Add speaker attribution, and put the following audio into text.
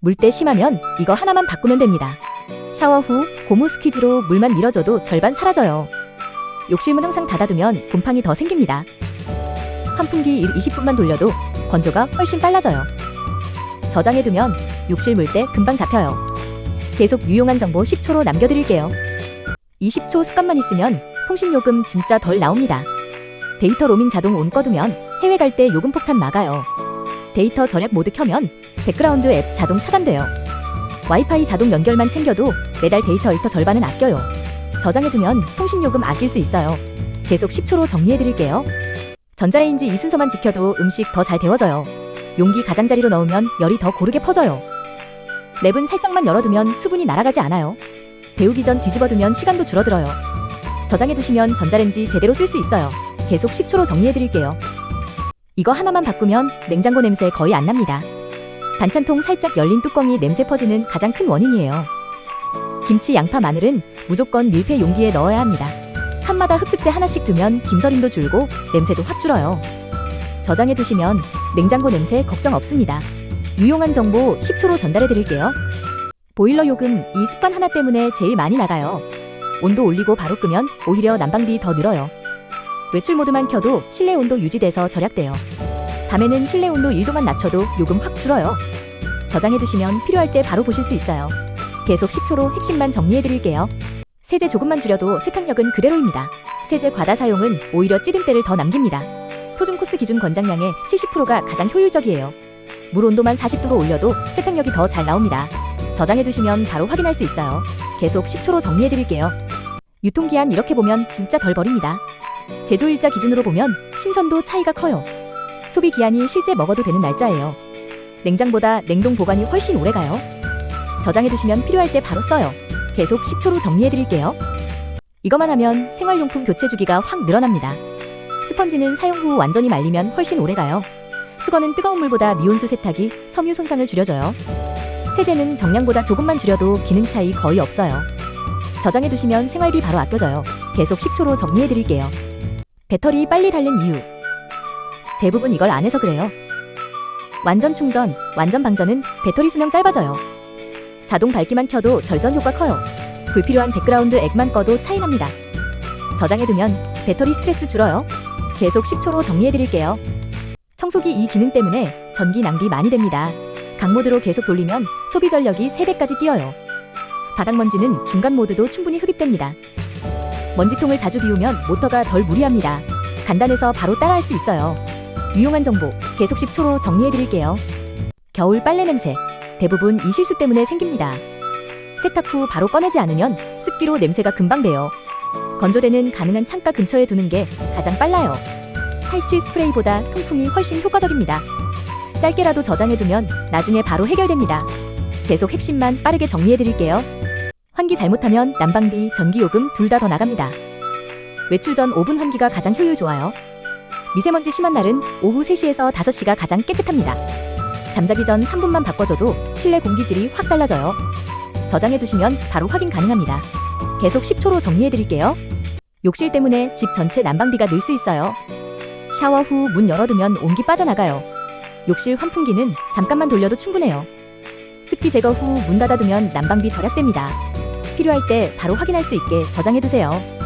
Speaker 1: 물때 심하면 이거 하나만 바꾸면 됩니다. 샤워 후 고무 스키즈로 물만 밀어줘도 절반 사라져요. 욕실문 항상 닫아두면 곰팡이 더 생깁니다. 환풍기 1, 20분만 돌려도 건조가 훨씬 빨라져요. 저장해두면 욕실 물때 금방 잡혀요. 계속 유용한 정보 10초로 남겨드릴게요. 20초 습관만 있으면 통신요금 진짜 덜 나옵니다. 데이터 로밍 자동 온 꺼두면 해외 갈 때 요금 폭탄 막아요. 데이터 절약 모드 켜면 백그라운드 앱 자동 차단돼요. 와이파이 자동 연결만 챙겨도 매달 데이터 일터 절반은 아껴요. 저장해두면 통신요금 아낄 수 있어요. 계속 10초로 정리해드릴게요. 전자레인지 이 순서만 지켜도 음식 더 잘 데워져요. 용기 가장자리로 넣으면 열이 더 고르게 퍼져요. 랩은 살짝만 열어두면 수분이 날아가지 않아요. 데우기 전 뒤집어두면 시간도 줄어들어요. 저장해두시면 전자레인지 제대로 쓸 수 있어요. 계속 10초로 정리해드릴게요. 이거 하나만 바꾸면 냉장고 냄새 거의 안 납니다. 반찬통 살짝 열린 뚜껑이 냄새 퍼지는 가장 큰 원인이에요. 김치, 양파, 마늘은 무조건 밀폐 용기에 넣어야 합니다. 칸마다 흡습제 하나씩 두면 김서림도 줄고 냄새도 확 줄어요. 저장해 두시면 냉장고 냄새 걱정 없습니다. 유용한 정보 10초로 전달해 드릴게요. 보일러 요금 이 습관 하나 때문에 제일 많이 나가요. 온도 올리고 바로 끄면 오히려 난방비 더 늘어요. 외출 모드만 켜도 실내 온도 유지돼서 절약돼요. 밤에는 실내 온도 1도만 낮춰도 요금 확 줄어요. 저장해 두시면 필요할 때 바로 보실 수 있어요. 계속 10초로 핵심만 정리해 드릴게요. 세제 조금만 줄여도 세탁력은 그대로입니다. 세제 과다 사용은 오히려 찌든 때를 더 남깁니다. 표준 코스 기준 권장량의 70%가 가장 효율적이에요. 물 온도만 40도로 올려도 세탁력이 더 잘 나옵니다. 저장해 두시면 바로 확인할 수 있어요. 계속 10초로 정리해 드릴게요. 유통기한 이렇게 보면 진짜 덜 버립니다. 제조일자 기준으로 보면 신선도 차이가 커요. 소비 기한이 실제 먹어도 되는 날짜예요. 냉장보다 냉동 보관이 훨씬 오래 가요. 저장해 두시면 필요할 때 바로 써요. 계속 10초로 정리해 드릴게요. 이것만 하면 생활용품 교체 주기가 확 늘어납니다. 스펀지는 사용 후 완전히 말리면 훨씬 오래 가요. 수건은 뜨거운 물보다 미온수 세탁이 섬유 손상을 줄여줘요. 세제는 정량보다 조금만 줄여도 기능 차이 거의 없어요. 저장해 두시면 생활비 바로 아껴져요. 계속 10초로 정리해 드릴게요. 배터리 빨리 닳는 이유. 대부분 이걸 안 해서 그래요. 완전 충전, 완전 방전은 배터리 수명 짧아져요. 자동 밝기만 켜도 절전 효과 커요. 불필요한 백그라운드 액만 꺼도 차이 납니다. 저장해두면 배터리 스트레스 줄어요. 계속 10초로 정리해드릴게요. 청소기 이 기능 때문에 전기 낭비 많이 됩니다. 강모드로 계속 돌리면 소비 전력이 3배까지 뛰어요. 바닥 먼지는 중간 모드도 충분히 흡입됩니다. 먼지통을 자주 비우면 모터가 덜 무리합니다. 간단해서 바로 따라할 수 있어요. 유용한 정보 계속 10초로 정리해드릴게요. 겨울 빨래 냄새 대부분 이 실수 때문에 생깁니다. 세탁 후 바로 꺼내지 않으면 습기로 냄새가 금방 배요. 건조대는 가능한 창가 근처에 두는 게 가장 빨라요. 탈취 스프레이보다 통풍이 훨씬 효과적입니다. 짧게라도 저장해두면 나중에 바로 해결됩니다. 계속 핵심만 빠르게 정리해드릴게요. 잘못하면 난방비, 전기요금 둘 다 더 나갑니다. 외출 전 5분 환기가 가장 효율 좋아요. 미세먼지 심한 날은 오후 3시에서 5시가 가장 깨끗합니다. 잠자기 전 3분만 바꿔줘도 실내 공기질이 확 달라져요. 저장해 두시면 바로 확인 가능합니다. 계속 10초로 정리해 드릴게요. 욕실 때문에 집 전체 난방비가 늘 수 있어요. 샤워 후 문 열어두면 온기 빠져나가요. 욕실 환풍기는 잠깐만 돌려도 충분해요. 습기 제거 후 문 닫아두면 난방비 절약됩니다. 필요할 때 바로 확인할 수 있게 저장해 두세요.